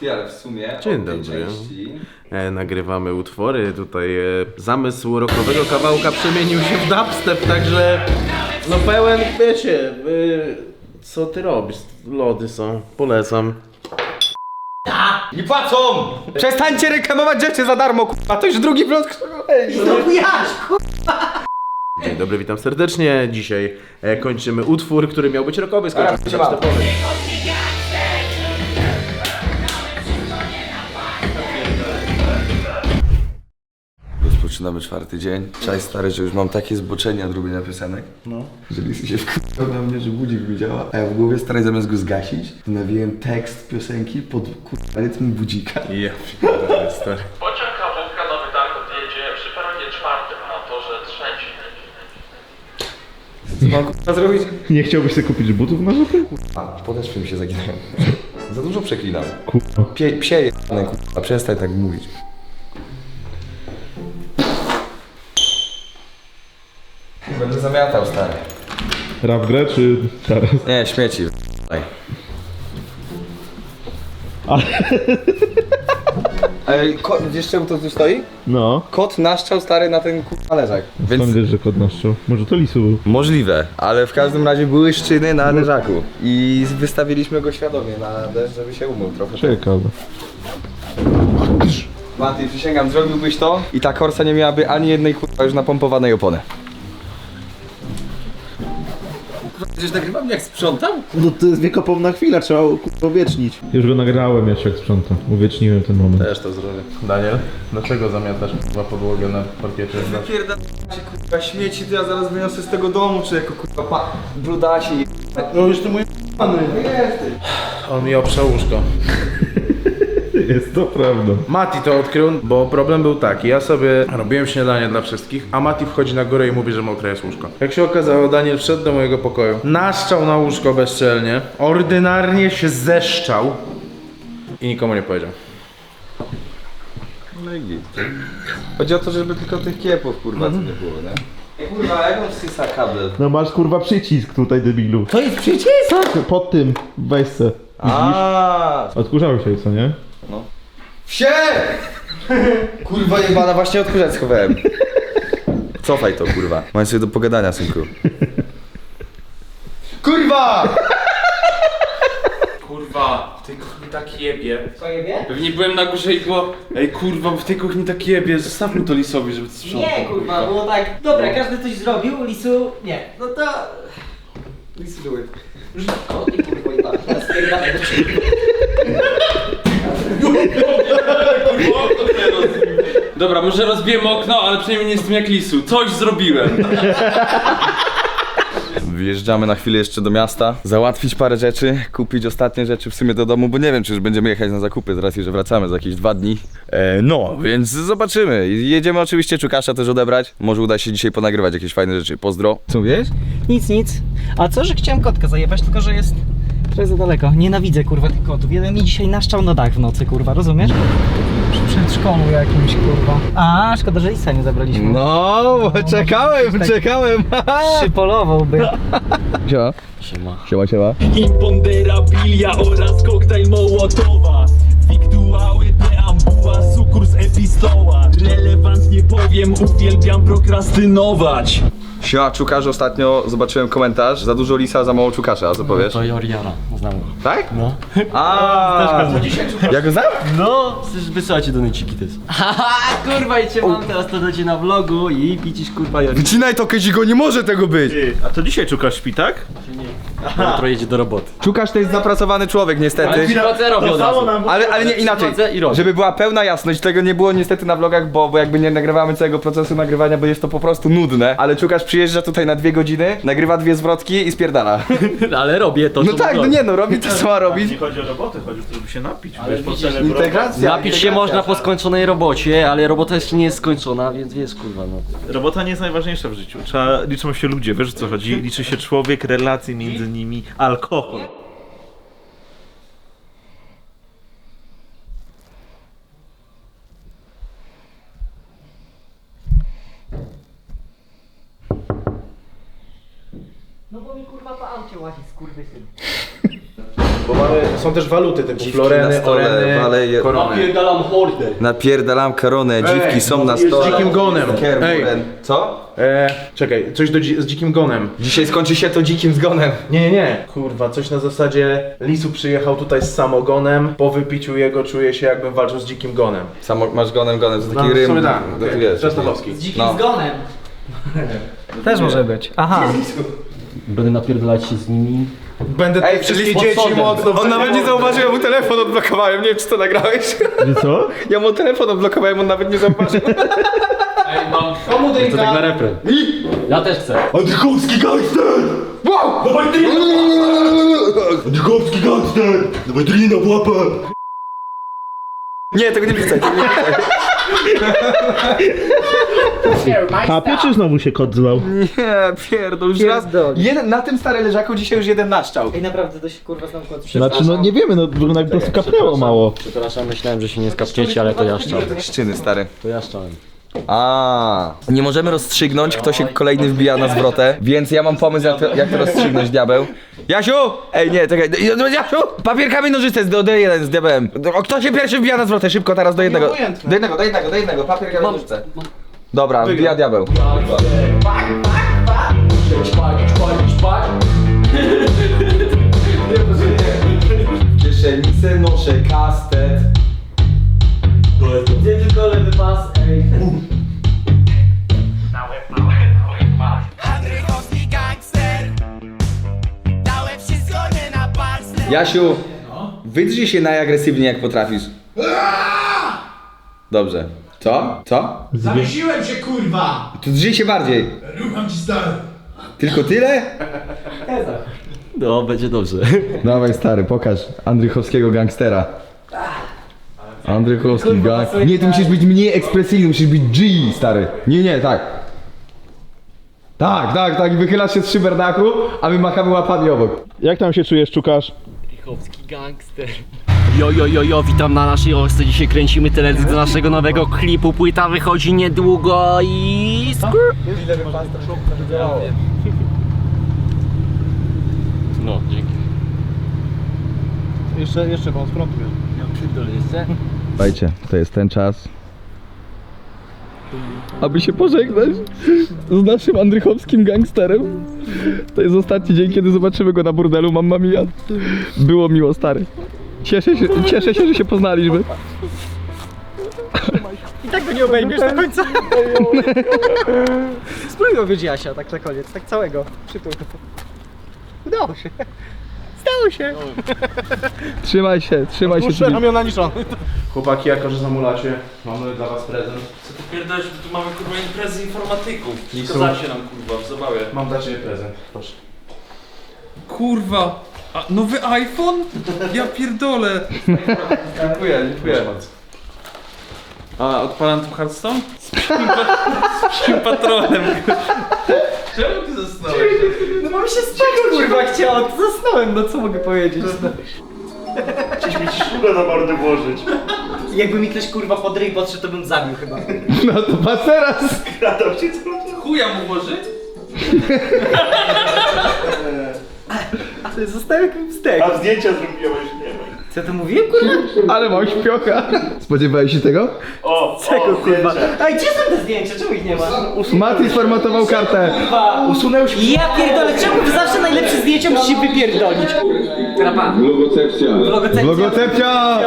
Ty, ale w sumie Dzień od tej dobry. części... E, nagrywamy utwory, tutaj e, zamysł rockowego kawałka przemienił się w dubstep, także no pełen, wiecie, wy, co ty robisz? Lody są, polecam. Nie płacą! Przestańcie reklamować rzeczy za darmo, kurwa, to już drugi vlog z kolei. Dzień dobry, witam serdecznie. Dzisiaj e, kończymy utwór, który miał być rockowy, skończył się dubstepowy. Rozpoczynamy czwarty dzień. Cześć stary, że już mam takie zboczenie od robienia piosenek. No. Że lisy się wkurzył na mnie, że budzik mi działa. A ja w głowie stary zamiast go zgasić, to nawijałem tekst piosenki pod kurwa rytm budzika. Ja, pierdolę, stary. Pociąg Kawówka Nowy Targ odjedzie przy peronie czwartym na torze trzecim. Co mam kurwa zrobić? Nie chciałbyś sobie kupić butów na żupy? A, podeszwy mi się zaginają. Za dużo przeklinam. Kurwa. Pie, psie jebane, kurwa, przestań tak mówić. Będę zamiatał, stary. Rap grę czy teraz? Nie, śmieci. Daj. Ej, kot, wiesz czemu to tu stoi? No. Kot naszczał stary na ten kurwa leżak. Więc Skąd wiesz, że kod naszczał? Może to lisu był? możliwe, ale w każdym razie były szczyny na leżaku. I wystawiliśmy go świadomie na deszcz, żeby się umył trochę. Ciekawe. Mati, przysięgam, zrobiłbyś to i ta korsa nie miałaby ani jednej kurwa już napompowanej opony. Przecież nagrywam jak sprzątam? No to jest wiekopomna chwila, trzeba kurwa wiecznić. Już go nagrałem, ja się jak sprzątam. Uwieczniłem ten moment. Też to zrobię. Daniel, dlaczego zamiatasz chyba podłogę na parkiecie? Pierdolę kurwa śmieci, to ja zaraz wyniosę z tego domu, czy jako kurwa pa... brudasi. No już to mój pany. On mi obszał łóżko. Jest to prawda. Mati to odkrył, bo problem był taki, ja sobie robiłem śniadanie dla wszystkich, a Mati wchodzi na górę i mówi, że mokre jest łóżko. Jak się okazało, Daniel wszedł do mojego pokoju, naszczał na łóżko bezczelnie, ordynarnie się zeszczał i nikomu nie powiedział. No i git. Chodzi o to, żeby tylko tych kiepów kurwa co nie było, nie? Kurwa, jak on wsysa kabel? No masz kurwa przycisk tutaj debilu. To jest przycisk? Tak, pod tym w weźce. Widzisz? A, Odkurzały się co nie? Wsie! Kurwa jebana, właśnie odkurzać schowałem. Cofaj to, kurwa. Mam sobie do pogadania, synku. Kurwa! Kurwa, w tej kuchni tak jebie. Co jebie? Pewnie byłem na górze i było Ej kurwa, w tej kuchni tak jebie, zostawmy to Lisowi, żeby to sprzątał. Nie kurwa, było tak. Dobra, każdy coś zrobił, lisu. Nie. No to. Lisu do łyb. O ty kurwa tak. Spierdalaj do ciebie. Dobra, może rozbiję okno, ale przynajmniej nie jestem jak Lisu. Coś zrobiłem. Wjeżdżamy na chwilę jeszcze do miasta, załatwić parę rzeczy, kupić ostatnie rzeczy w sumie do domu, bo nie wiem, czy już będziemy jechać na zakupy z racji, że wracamy za jakieś dwa dni. E, no, więc zobaczymy. Jedziemy oczywiście Czukasza też odebrać. Może uda się dzisiaj ponagrywać jakieś fajne rzeczy. Pozdro. Co wiesz? Nic, nic. A co, że chciałem kotka zajebać, tylko że jest. Trochę za daleko. Nienawidzę kurwa tych kotów. Jeden mi dzisiaj naszczał na dach w nocy, kurwa, rozumiesz? Przy przedszkolu jakimś, kurwa. A, szkoda, że lisa nie zabraliśmy. No, czekałem, tak. czekałem. Przypolowałby. Siema. Siema. Siema, siema. Imponderabilia oraz koktajl Mołotowa Wiktuały, preambuła, sukurs epistoła Relevant nie powiem, uwielbiam prokrastynować Siema, Czukarz, ostatnio zobaczyłem komentarz. Za dużo lisa, za mało Czukasza, a co powiesz? To Joriana, znam go. Tak? No. A. Ja go znam? No, przecież wysyła cię do Nyciki też. Haha, kurwa i cię mam teraz to do na vlogu i widzisz kurwa Joriana. Wycinaj to, Kezigo, nie może tego być! A to dzisiaj czukasz śpi, tak? Jutro jedzie do roboty. Czukasz to jest zapracowany człowiek, niestety. Przychodzę, robię od razu. Ale, ale nie inaczej. Przychodzę i robię. Żeby była pełna jasność, tego nie było niestety na vlogach, bo, bo jakby nie nagrywamy całego procesu nagrywania, bo jest to po prostu nudne. Ale Czukasz przyjeżdża tutaj na dwie godziny, nagrywa dwie zwrotki i spierdala. Ale robię to, No co tak, no nie no, robi to co ma robić. Nie chodzi o robotę, chodzi o to, żeby się napić. Ale widzisz, Integracja. Napić się można po skończonej robocie, ale robota jeszcze nie jest skończona, więc jest kurwa no. Robota nie jest najważniejsza w życiu. Trzeba, liczą się ludzie, wiesz o co chodzi? Liczy się człowiek, relacje między nimi, alkohol. No bo mi kurwa po aucie łazi, skurwysyn. Bo mamy, są też waluty typu Dziwki floreny, na stole, oreny, waleje- korony. Napierdalam hordę. Napierdalam koronę, dziwki są na jest stole. dzikim gonem. Ej. Kerburen. Co? E, czekaj, coś do, dzi- z dzikim gonem. Dzisiaj skończy się to dzikim zgonem. Nie, nie, nie. Kurwa, coś na zasadzie Lisu przyjechał tutaj z samogonem, po wypiciu jego czuję się jakbym walczył z dzikim gonem. Samo, masz gonem, gonem, to taki No, rym. tak, to okej. wiesz. Częstochowski. Z dzikim No. zgonem. Też może być. Aha. Będę napierdalać się z nimi. Będę te Ej, wszystkie pod dzieci sodem. mocno On nawet nie zauważył, ja mu telefon odblokowałem, nie wiem czy to nagrałeś. Co? Ja mu telefon odblokowałem, on nawet nie zauważył. Ej, mam... Komu To tak na refren. Ja też chcę. Antychowski gangster! Wow! Dawaj drina! Antychowski gangster! Dawaj drina w łapę! Nie, tego nie wrzucaj, tego nie wrzucaj. Kapie czy znowu się kot zlał? Nie, pierdol, już raz. Pierdol. Jeden, na tym starym leżaku dzisiaj już jeden naszczał. Ej, naprawdę, to się kurwa znowu kończy. Znaczy no nie wiemy, no wygląda jakby po prostu kapnęło mało. Przepraszam, myślałem, że się nie skapniecie, ale to ja szczałem. Szczyny, stary. To ja szczałem. A, nie możemy rozstrzygnąć, kto się kolejny wbija na zwrotę, więc ja mam pomysł, jak to, jak to rozstrzygnąć, diabeł. Jasiu! Ej, nie, czekaj, no, Jasiu! Papier, kamień, nożyce, do, do jeden z diabełem. O, kto się pierwszy wbija na zwrotę? Szybko, teraz do jednego. Do jednego, do jednego, do jednego, papier, kamień, nożyce. Dobra, wbija diabeł. Kieszenice noszę kastet. Gdzie tylko lewy pas, Jasiu, wydrzyj się najagresywniej jak potrafisz. Dobrze. Co? Co? Zawiesiłem się kurwa To drzyj się bardziej. Rucham ci stary Tylko tyle? No, będzie dobrze. Dawaj stary, pokaż Andrychowskiego gangstera. Andrychowski gang... Nie, ty musisz być mniej ekspresyjny, musisz być G, stary. Nie, nie, tak. Tak, tak, tak, wychylasz się z szyberdachu, a my machamy łapami obok. Jak tam się czujesz, czukasz? Lichowski gangster. Jo, jo, jo, jo, witam na naszej Osce. Dzisiaj kręcimy teledysk do naszego nowego klipu. Płyta wychodzi niedługo i... Skur. No, dzięki. Jeszcze, jeszcze pan z frontu Ja pierdolę jeszcze. Słuchajcie, to jest ten czas, aby się pożegnać z naszym Andrychowskim gangsterem. To jest ostatni dzień, kiedy zobaczymy go na burdelu, mamma mia. Było miło, stary. Cieszę się, cieszę się, że się poznaliśmy. I tak go nie obejmiesz do końca. Spróbuj obejść Jasia, tak na koniec, tak całego. Przytul. Udało się. Stało się. Trzymaj się, trzymaj się. Filip. ramiona niszczone. Chłopaki, jako że zamulacie, mamy dla was prezent. Co ty pierdolisz, bo tu mamy kurwa imprezy informatyków. Lisu. Pokazacie nam kurwa w zabawie. Mam dla ciebie prezent, proszę. Kurwa! A nowy iPhone? Ja pierdolę! Dziękuję, dziękuję. A odpalam tu Hearthstone? Z psim, pa- z psim patronem. Czemu ty zasnąłeś? No mam się spać kurwa chciał, to zasnąłem, no co mogę powiedzieć. No. Chcieliśmy ci szkórę na mordę włożyć. Jakby mi ktoś kurwa pod ryj podszedł, to bym zabił chyba. No to pas teraz. Kradał się co? Chuja mu włożyć? Ale zostałem jak wstek. A zdjęcia zrobiłeś, nie Co to mówiłem kurwa? Ale mam śpiocha. Spodziewałeś się tego? O, Czego o, kurwa? zdjęcia. Ej, gdzie są te zdjęcia? Czemu ich nie ma? Mati sformatował kartę. Usunąłeś Ja pierdolę, czemu wy zawsze najlepsze zdjęcia musicie wypierdolić? Logocepcja. Logocepcja. Logocepcja!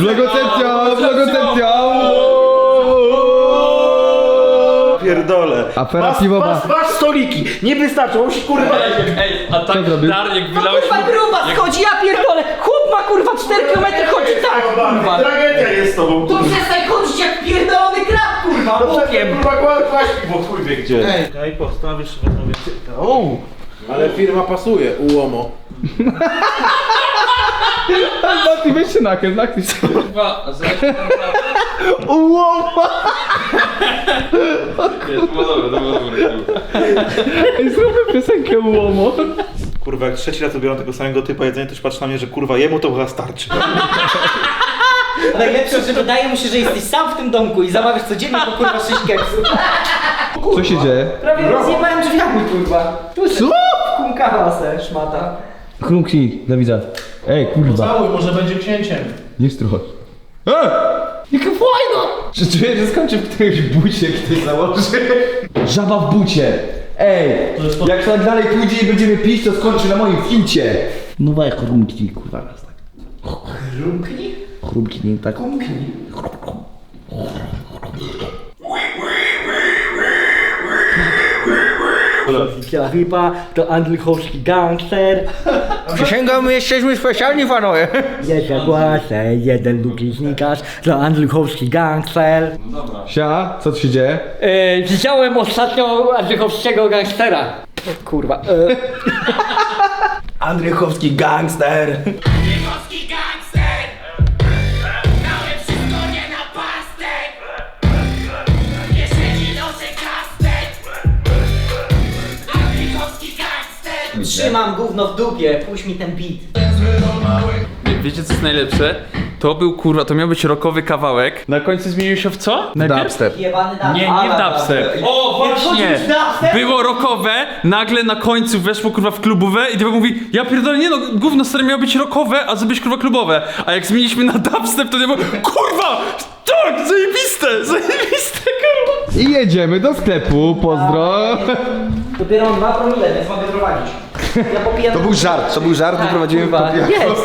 Logocepcja! Logocepcja! Pierdolę. Afera Masz, piwowa. masz, masz stoliki, nie wystarczą, musi kurwa Ej, a tak zrobił? Darek No wylałeś kurwa gruba schodzi, ja pierdolę! Chłop ma kurwa 4 km chodzi tak kurwa! Tragedia jest z tobą. To przestań chodzić jak pierdolony krab kurwa! Bokiem! Kurwa, kła- chuj wie gdzie. Ej, postawisz sobie. Ale firma pasuje, ułomo. Mati, weź się nachyl, nachyl się. kurwa, Ułowa! Nie, to było dobre, to było dobre. Ej, zróbmy piosenkę ułomo. Kurwa, jak trzeci raz biorą tego samego typu jedzenia, to już patrz na mnie, że kurwa jemu to chyba starczy. Najlepsze, że wydaje mu się, że jesteś sam w tym domku i zamawiasz codziennie po kurwa 6 kepsów. Co się dzieje? Prawie rozjebałem drzwiami kurwa. Tu Co? Kumkała se, szmata. Krumknij, do widza. Ej, kurwa. Cały, może będzie księciem. Nie strój. Eee! Jaka fajna! Czy czuję, że skończy w którymś bucie ktoś założy? Żaba w bucie! Ej! Jak tak dalej pójdzie i będziemy pić, to skończy na moim fincie! No weź chrumknij, kurwa raz tak. Chrumknij? Chrumknij, tak. Chyba to Andrychowski gangster. Przysięgam, my jesteśmy specjalni panowie! Jeszcze głasę, jeden drugi znikarz, to Andrychowski gangster. Sia, co tu się dzieje? E, widziałem ostatnio Andrychowskiego gangstera. O, kurwa. E, Andrychowski gangster! Trzymam gówno w dupie, puść mi ten beat. Wiecie co jest najlepsze? To był kurwa, to miał być rockowy kawałek. Na końcu zmienił się w co? Dubstep. Jebany dub. Nie, nie w dubstep. O, właśnie! Było rockowe, nagle na końcu weszło kurwa w klubowe i typ mówi Ja pierdolę, nie no, gówno stary miało być rockowe, a zrobić kurwa klubowe. A jak zmieniliśmy na dubstep, to nie było Kurwa! Tak, zajebiste, zajebiste kurwa! I jedziemy do sklepu, pozdro! Dopiero mam 2 promile, więc mogę prowadzić. Ja popijam... To był żart, to był żart, wyprowadziłem Kurwa, po Jest!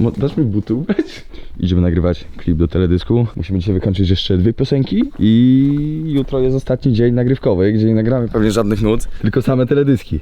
Mo- Dasz mi buty ubrać? Idziemy nagrywać klip do teledysku. Musimy dzisiaj wykończyć jeszcze dwie piosenki i jutro jest ostatni dzień nagrywkowy, gdzie nie nagramy pewnie żadnych nut, tylko same teledyski.